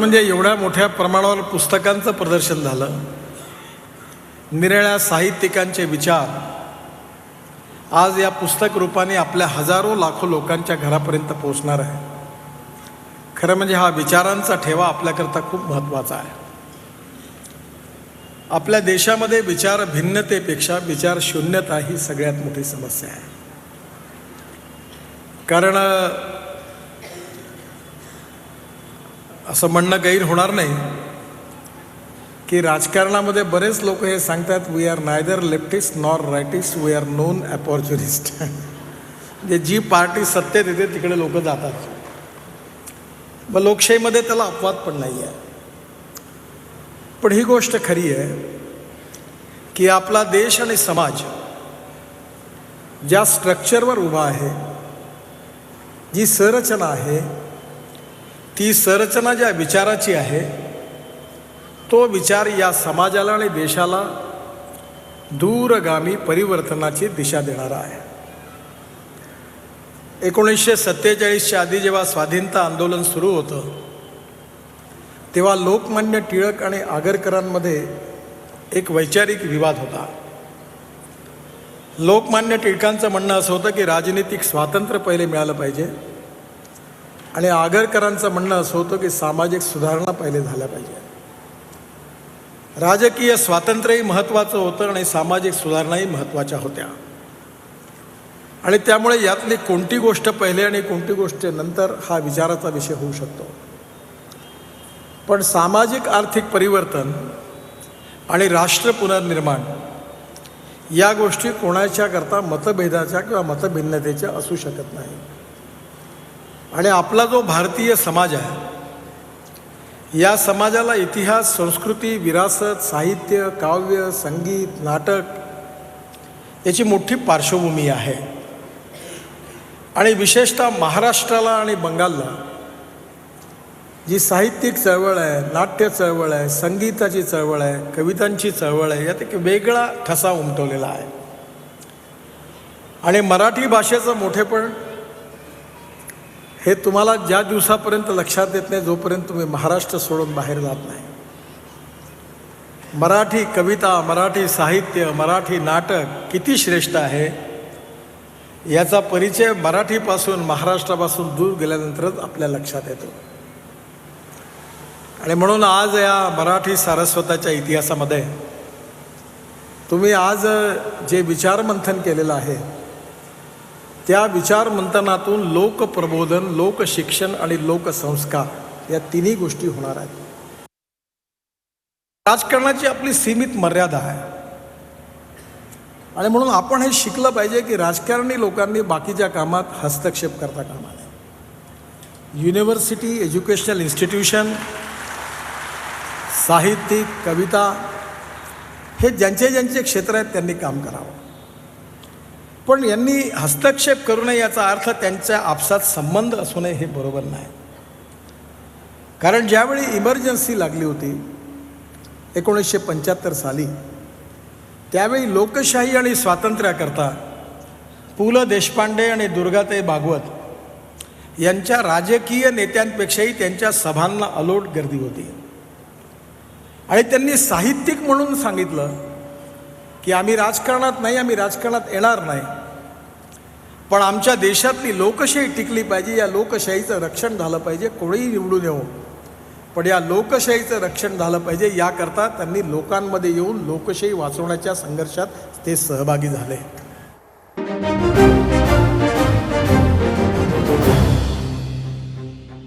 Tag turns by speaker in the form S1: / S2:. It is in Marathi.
S1: म्हणजे एवढ्या मोठ्या प्रमाणावर पुस्तकांचं प्रदर्शन झालं. निराळ्या साहित्यिकांचे विचार. आज या पुस्तक रूपाने आपल्या हजारो लाखो लोकांच्या घरापर्यंत पोहोचणार आहे. खरं म्हणजे हा विचारांचा ठेवा आपल्याकरता खूप महत्त्वाचा आहे. आपल्या देशामध्ये विचार भिन्नतेपेक्षा विचार शून्यता ही सगळ्यात मोठी समस्या आहे. कारण असं म्हणणं गैर होणार नाही. की राजकारणामध्ये बरेच लोक हे सांगतात we are neither leftist nor rightist we are known opportunist म्हणजे जी पार्टी सत्तेत येते तिकडे लोक जातात. मग लोकशाहीमध्ये त्याला अपवाद पण नाही आहे पण ही गोष्ट खरी आहे की आपला देश आणि समाज ज्या स्ट्रक्चरवर उभा आहे जी संरचना आहे ती संरचना ज्या विचाराची आहे तो विचार या समाजाला आणि देशाला दूरगामी परिवर्तनाची दिशा देणारा आहे. एकोणीसशे सत्तेचाळीसच्या आधी जेव्हा स्वाधीनता आंदोलन सुरू होतं तेव्हा लोकमान्य टिळक आणि आगरकरांमध्ये एक वैचारिक विवाद होता. लोकमान्य टिळकांचं म्हणणं असं होतं की राजनीतिक स्वातंत्र्य पहिले मिळालं पाहिजे. आणि आगरकरांचं म्हणणं असं होतं की सामाजिक सुधारणा पहिले झाल्या पाहिजे. राजकीय स्वातंत्र्यही महत्त्वाचं होतं आणि सामाजिक सुधारणाही महत्त्वाच्या होत्या. आणि त्यामुळे यातली कोणती गोष्ट पहिले आणि कोणती गोष्ट नंतर हा विचाराचा विषय होऊ शकतो. पण सामाजिक आर्थिक परिवर्तन आणि राष्ट्र पुनर्निर्माण या गोष्टी कोणाच्या करता मतभेदाच्या किंवा मतभिन्नतेच्या असू शकत नाही आणि आपला जो भारतीय समाज आहे या समाजाला इतिहास संस्कृती विरासत साहित्य काव्य संगीत नाटक याची मोठी पार्श्वभूमी आहे. आणि विशेषतः महाराष्ट्राला आणि बंगालला जी साहित्यिक चळवळ आहे नाट्य चळवळ आहे संगीताची चळवळ आहे कवितांची चळवळ आहे यात एक वेगळा ठसा उमटवलेला आहे. आणि मराठी भाषेचं मोठेपण हे तुम्हाला ज्या दिवसापर्यंत लक्षात येत नाही जोपर्यंत तुम्ही महाराष्ट्र सोडून बाहेर जात नाही. मराठी कविता मराठी साहित्य मराठी नाटक किती श्रेष्ठ आहे? याचा परिचय मराठीपासून महाराष्ट्रापासून दूर गेल्यानंतरच आपल्या लक्षात येतो. आणि म्हणून आज या मराठी सारस्वताच्या इतिहासामध्ये तुम्ही आज जे विचारमंथन केलेलं आहे त्या विचारमंथनातून लोकप्रबोधन लोकशिक्षण आणि लोकसंस्कार या तिन्ही गोष्टी होणार आहेत. राजकारणाची आपली सीमित मर्यादा आहे. आणि म्हणून आपण हे शिकलं पाहिजे की राजकारणी लोकांनी बाकीच्या कामात हस्तक्षेप करता कामा नये. युनिव्हर्सिटी एज्युकेशनल इन्स्टिट्यूशन साहित्यिक कविता हे ज्यांचे ज्यांचे क्षेत्र आहेत त्यांनी काम करावं. पण यांनी हस्तक्षेप करू नये याचा अर्थ त्यांच्या आपसात संबंध असू नये हे बरोबर नाही. कारण ज्यावेळी इमर्जन्सी लागली होती एकोणीसशे पंच्याहत्तर साली त्यावेळी लोकशाही आणि स्वातंत्र्याकरता पु ल देशपांडे आणि दुर्गाताई भागवत यांच्या राजकीय नेत्यांपेक्षाही त्यांच्या सभांना अलोट गर्दी होती. आणि त्यांनी साहित्यिक म्हणून सांगितलं की आम्ही राजकारणात नाही आम्ही राजकारणात येणार नाही. पण आमच्या देशातली लोकशाही टिकली पाहिजे या लोकशाहीचं रक्षण झालं पाहिजे कोणीही निवडून येऊ. पण या लोकशाहीचं रक्षण झालं पाहिजे याकरता त्यांनी लोकांमध्ये येऊन लोकशाही वाचवण्याच्या संघर्षात ते सहभागी झाले.